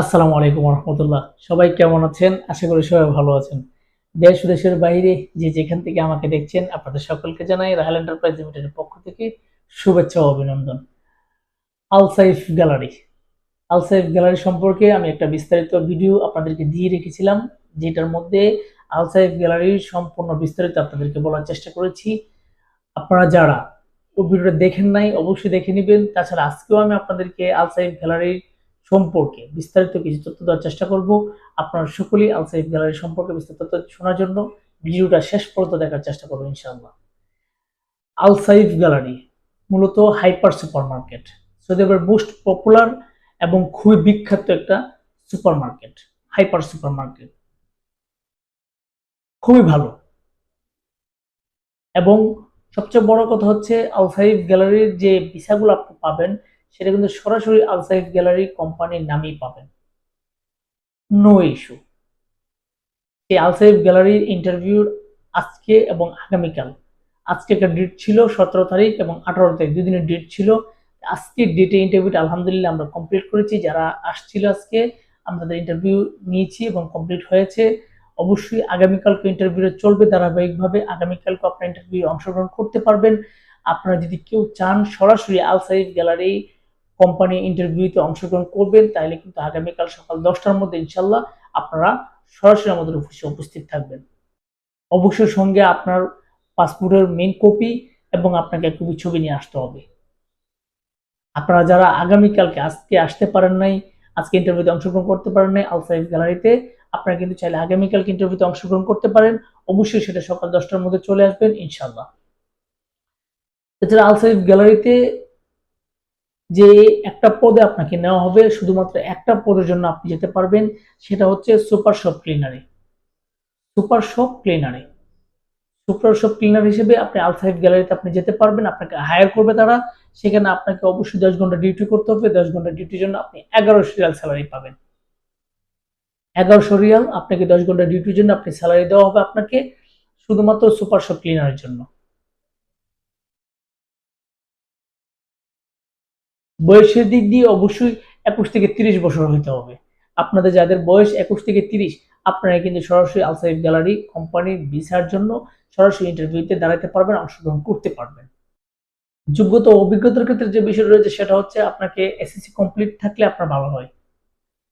আসসালামু আলাইকুম রহমতুল্লাহ সবাই কেমন আছেন? আশা করি সবাই ভালো আছেন। দেশ দেশের বাইরে যে যেখান থেকে আমাকে দেখছেন, আপনাদের সকলকে জানাই রাহেল এন্টারপ্রাইজ লিমিটেডের পক্ষ থেকে শুভেচ্ছা ও অভিনন্দন। আলসাইফ গ্যালারি। আলসাইফ গ্যালারি সম্পর্কে আমি একটা বিস্তারিত ভিডিও আপনাদেরকে দিয়ে রেখেছিলাম, যেটার মধ্যে আলসাইফ গ্যালারির সম্পূর্ণ বিস্তারিত আপনাদেরকে বলার চেষ্টা করেছি। আপনারা যারা ভিডিওটা দেখেন নাই, অবশ্যই দেখে নেবেন। তাছাড়া আজকেও আমি আপনাদেরকে আলসাইফ গ্যালারির সম্পর্কে বিস্তারিত কিছু তথ্য দেওয়ার চেষ্টা করব। আপনারা সকলেই আলসাইফ গ্যালারি সম্পর্কে বিস্তারিত তথ্য শোনার জন্য ভিডিওটা শেষ পর্যন্ত দেখার চেষ্টা করব ইনশাআল্লাহ। আলসাইফ গ্যালারি মূলত হাইপার সুপার মার্কেট সৌদি আরবের মোস্ট পপুলার এবং খুবই বিখ্যাত একটা super market hyper super market খুবই ভালো। এবং সবচেয়ে বড় কথা হচ্ছে আলসাইফ গ্যালারির যে ভিসাগুলো আপনি পাবেন সেটা কিন্তু সরাসরি আলসাইফ গ্যালারি কোম্পানির নামেই পাবেন। No issue. এই আলসাইফ গ্যালারির ইন্টারভিউর আজকে এবং আগামীকাল। আজকে একটা ডেট ছিল সতেরো তারিখ এবং আঠারো তারিখ দুদিনের ডেট ছিল। আজকের ডেটে ইন্টারভিউটা আলহামদুলিল্লাহ আমরা কমপ্লিট করেছি। যারা আসছিল আজকে, আমরা তাদের ইন্টারভিউ নিয়েছি এবং কমপ্লিট হয়েছে। অবশ্যই আগামীকালকে ইন্টারভিউ চলবে ধারাবাহিকভাবে। আগামীকালকে আপনার ইন্টারভিউ অংশগ্রহণ করতে পারবেন। আপনারা যদি কেউ চান সরাসরি আলসাইফ গ্যালারি কোম্পানি ইন্টারভিউতে অংশগ্রহণ করবেন তাহলে কিন্তু আগামীকাল সকাল দশটার মধ্যে ইনশাল্লাহ আপনারা সরাসরি আমাদের অফিসে উপস্থিত থাকবেন। অবশ্যই সঙ্গে আপনার পাসপোর্টের মেন কপি এবং আপনাকে এক কপি ছবি নিয়ে আসতে হবে। আপনারা যারা আগামীকালকে আজকে আসতে পারেন নাই, আজকে ইন্টারভিউতে অংশগ্রহণ করতে পারেন নাই আলসাইফ গ্যালারিতে আপনারা কিন্তু চাইলে আগামীকালকে ইন্টারভিউতে অংশগ্রহণ করতে পারেন। অবশ্যই সেটা সকাল দশটার মধ্যে চলে আসবেন ইনশাল্লাহ। এছাড়া আলসাইফ গ্যালারিতে যে একটা পদে আপনাকে নেওয়া হবে, শুধুমাত্র একটা পদের জন্য আপনি যেতে পারবেন, সেটা হচ্ছে সুপার শপ ক্লিনারে সুপার শপ ক্লিনারে সুপার শপ ক্লিনার হিসেবে আপনি আলসাইফ গ্যালারিতে আপনি যেতে পারবেন, আপনাকে হায়ার করবে তারা। সেখানে আপনাকে অবশ্যই দশ ঘণ্টা ডিউটি করতে হবে, দশ ঘণ্টা ডিউটির জন্য আপনি এগারোশো রিয়াল স্যালারি পাবেন। এগারোশো রিয়াল, আপনাকে দশ ঘণ্টা ডিউটির জন্য আপনি স্যালারি দেওয়া হবে আপনাকে, শুধুমাত্র সুপার শপ ক্লিনারের জন্য। বয়সের দিক দিয়ে অবশ্যই একুশ থেকে তিরিশ বছর হইতে হবে। আপনাদের যাদের বয়স একুশ থেকে তিরিশ আপনারা কিন্তু সরাসরি আলসাইফ গ্যালারি কোম্পানির ভিসার জন্য সরাসরি ইন্টারভিউতে দাঁড়াতে পারবেন, অংশগ্রহণ করতে পারবেন। যোগ্যতা অভিজ্ঞতার ক্ষেত্রে যে বিষয় রয়েছে, সেটা হচ্ছে আপনাকে এসএসসি কমপ্লিট থাকলে আপনার ভালো হয়।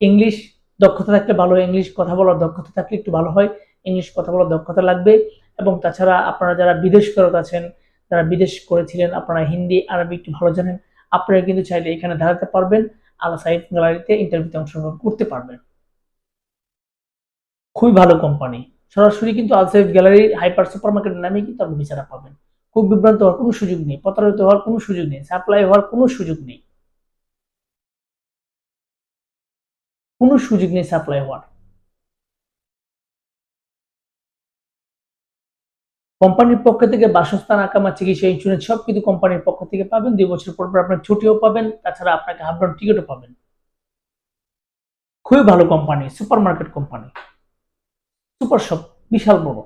ইংলিশ দক্ষতা থাকলে ভালো হয় ইংলিশ কথা বলার দক্ষতা থাকলে একটু ভালো হয় ইংলিশ কথা বলার দক্ষতা লাগবে। এবং তাছাড়া আপনারা যারা বিদেশ ফেরত আছেন, যারা বিদেশ করেছিলেন, আপনারা হিন্দি, আরবি একটু ভালো জানেন আপনারা কিন্তু চাইলে এখানে দাঁড়াতে পারবেন আলা সাইফ গ্যালারিতে ইন্টারভিউতে অংশগ্রহণ করতে পারবেন। খুবই ভালো কোম্পানি সরাসরি কিন্তু Al Alsaif gallery hyper super মার্কেটের নামে কিন্তু আপনি বিচারা পাবেন। খুব বিভ্রান্ত হওয়ার কোনো সুযোগ নেই, প্রতারিত হওয়ার কোনো সুযোগ নেই সাপ্লাই হওয়ার কোনো সুযোগ নেই। কোনো সুযোগ নেই সাপ্লাই হওয়ার। কোম্পানির পক্ষ থেকে বাসস্থান, আকামা, চিকিৎসা ইন্স্যুরেন্স সব কিছু কোম্পানির পক্ষ থেকে পাবেন। দুই বছর পর পর আপনার ছুটিও পাবেন, তাছাড়া আপনাকে হাফ ডাউন টিকিটও পাবেন। খুবই ভালো company super market company. Super shop বিশাল বড়।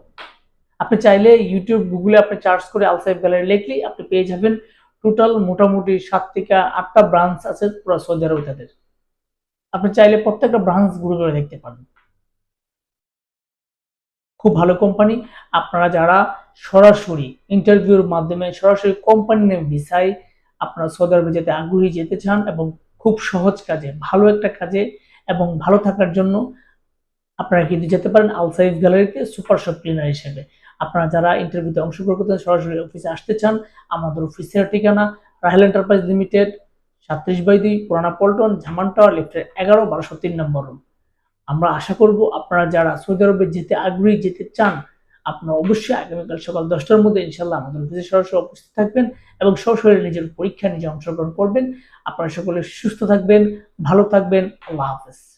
আপনি চাইলে ইউটিউব গুগলে আপনি চার্জ করে আলসাইফ গ্যালারি লিখলেই আপনি পেয়ে যাবেন। টোটাল মোটামুটি সাত থেকে আটটা ব্রাঞ্চ আছে পুরো সৌদি আরবে তাদের। আপনি চাইলে প্রত্যেকটা ব্রাঞ্চ ঘুরে ঘুরে দেখতে পারেন। খুব ভালো কোম্পানি। আপনারা যারা সরাসরি ইন্টারভিউর মাধ্যমে সরাসরি কোম্পানি ভিসায় আপনারা সৌদি আরবে যেতে আগ্রহী যেতে চান এবং খুব সহজ কাজে, ভালো একটা কাজে এবং ভালো থাকার জন্য আপনারা কিন্তু যেতে পারেন আলসাইফ গ্যালারিতে সুপার শপ ক্লিনার হিসেবে। আপনারা যারা ইন্টারভিউতে অংশগ্রহণ করতে সরাসরি অফিসে আসতে চান, আমাদের অফিসের ঠিকানা রাহেল এন্টারপ্রাইজ লিমিটেড সাতত্রিশ বাই দুই, পুরানা পল্টন ঝামান টাওয়ার লিফটের এগারো, বারোশো তিন নম্বর রুম আমরা আশা করব আপনারা যারা সৌদি আরবে যেতে আগ্রহী যেতে চান আপনারা অবশ্যই আগামীকাল সকাল দশটার মধ্যে ইনশাল্লাহ আমাদের অফিসে সরাসরি উপস্থিত থাকবেন এবং সরাসরি নিজের পরীক্ষা নিজে অংশগ্রহণ করবেন। আপনারা সকলে সুস্থ থাকবেন, ভালো থাকবেন। আল্লাহ হাফেজ।